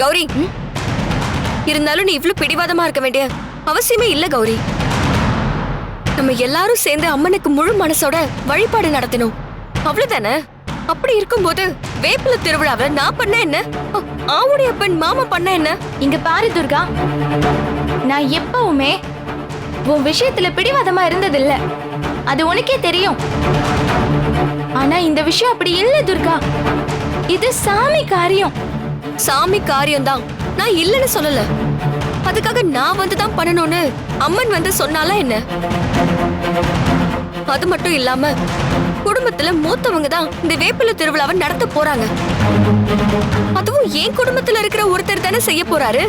கௌரி. இருந்தாலும் நீ இவ்வளவு பிடிவாதமா இருக்க வேண்டிய அவசியமே இல்ல கௌரி. நம்ம எல்லாரும் சேர்ந்து அம்மனுக்கு முழு மனசோட வழிபாடு நடத்தணும். அவ்வளவுதானே? அப்படி இருக்கும்போது வேப்பில திருவிழாவை நான் பண்ண என்ன? ஆவுடைய பெண் மாமா பண்ண என்ன? இங்க பாரு துர்கா. நான் எப்பவுமே உன் விஷயத்துல பிடிவாதமா இருந்ததில்ல. அது உனக்கே தெரியும். ஆனா இந்த விஷயம் அப்படி இல்ல துர்கா. இது சாமி காரியம். சாமி காரியம்தான். நான் இல்லைன்னு சொல்லல. அதுக்காக நான் வந்து தான் பண்ணணும்னு அம்மன் வந்து சொன்னாலா என்ன? அது மட்டும் இல்லாம குடும்பத்துல மூத்தவங்க தான் இந்த வேப்பில திருவிழாவை நடத்த போறாங்க. அதுவும் என் குடும்பத்துல இருக்கிற ஒருத்தர் தானே செய்ய போறாரு?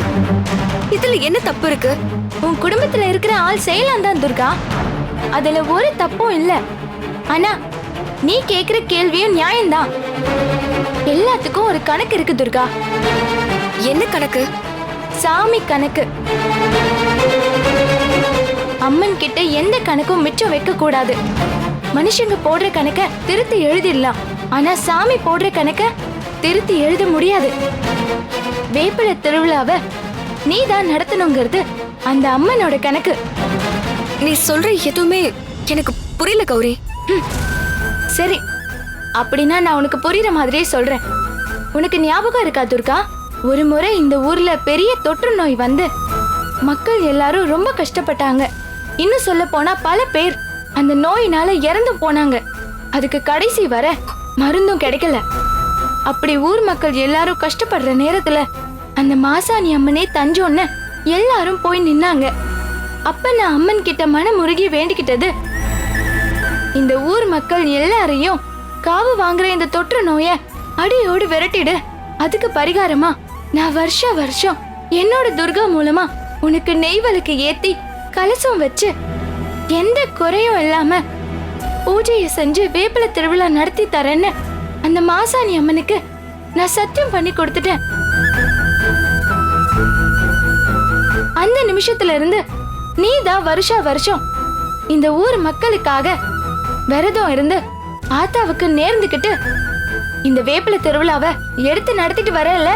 இதுல என்ன தப்பு இருக்கு? உன் குடும்பத்துல இருக்கிற ஆள் செய்யலாம் தான் துர்கா. அதுல ஒரு தப்பும் இல்ல. ஆனா நீ கேக்குற கேள்வியும் நியாயம்தான். எல்லாத்துக்கும் ஒரு கணக்கு இருக்கு துர்கா. என்ன கணக்கு? சாமி கணக்கு. அம்மன் கிட்ட எந்த கணக்கும் மிச்சம் வைக்க கூடாது மனுஷங்க போடுற கணக்க திருத்தி எழுதிடலாம். ஆனா சாமி போடுற கணக்க திருத்தி எழுத முடியாது. வேப்பில திருவிழாவை நீ தான் நடத்தணுங்கிறது அந்த அம்மனோட கணக்கு. நீ சொல்ற எதுவுமே எனக்கு புரியல கௌரி. சரி. அப்படின்னா நான் உனக்கு புரியுற மாதிரியே சொல்றேன். உனக்கு ஞாபகம் இருக்கா துர்கா? ஒரு முறை இந்த ஊர்ல பெரிய தொற்று நோய் வந்து மக்கள் எல்லாரும் ரொம்ப கஷ்டப்பட்டாங்க. இன்னும் சொல்ல போனா பல பேர் அந்த நோயினால இறந்து போனாங்க. அதுக்கு கடைசி வர மருந்தும் கிடைக்கல. அப்படி ஊர் மக்கள் எல்லாரும் கஷ்டப்படுற நேரத்துல அந்த மாசாணி அம்மனே தஞ்சோன்னு எல்லாரும் போய் நின்னாங்க. அப்ப நான் அம்மன் கிட்ட மனமுருகி வேண்டிக்கிட்டது. இந்த ஊர் மக்கள் எல்லாரையும் காவு வாங்குற இந்த தொற்று நோய அடியோடு விரட்டிடு. அதுக்கு பரிகாரமா நான் வருஷ வருஷம் என்னோட துர்கா மூலமா உனக்கு நெய்வலுக்கு ஏத்தி கலசம் வச்சு எந்த குறையும் இல்லாம பூஜையை செஞ்சு வேப்பில திருவிழா நடத்தி தரேன்னு அந்த மாசாணி அம்மனுக்கு நான் சத்தியம் பண்ணி கொடுத்துட்டேன். அந்த நிமிஷத்துல இருந்து நீ தான் வருஷா வருஷம் இந்த ஊர் மக்களுக்காக விரதம் இருந்து ஆத்தாவுக்கு நேர்ந்துக்கிட்டு இந்த வேப்பில திருவிழாவை எடுத்து நடத்திட்டு வரல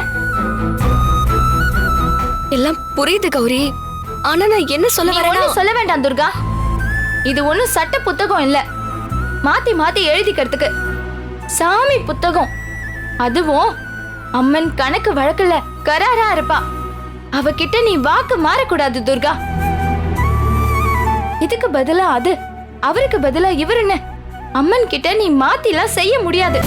எல்லாம் புரியுது கௌரி. ஆனா நான் என்ன சொல்ல வரேன்னா சொல்ல வேண்டாம் துர்கா. இது ஒண்ணும் சட்ட புத்தகம் இல்ல. மாத்தி மாத்தி எழுதிக்கிறதுக்கு. சாமி புத்தகம். அதுவும் அம்மன் கணக்கு வழக்குல கராரா இருப்பா. அவகிட்ட நீ வாக்கு மாறக்கூடாது துர்கா. இதுக்கு பதிலா அது அவருக்கு பதிலா இவருன்னு அம்மன் கிட்ட நீ மாத்திலாம் செய்ய முடியாது.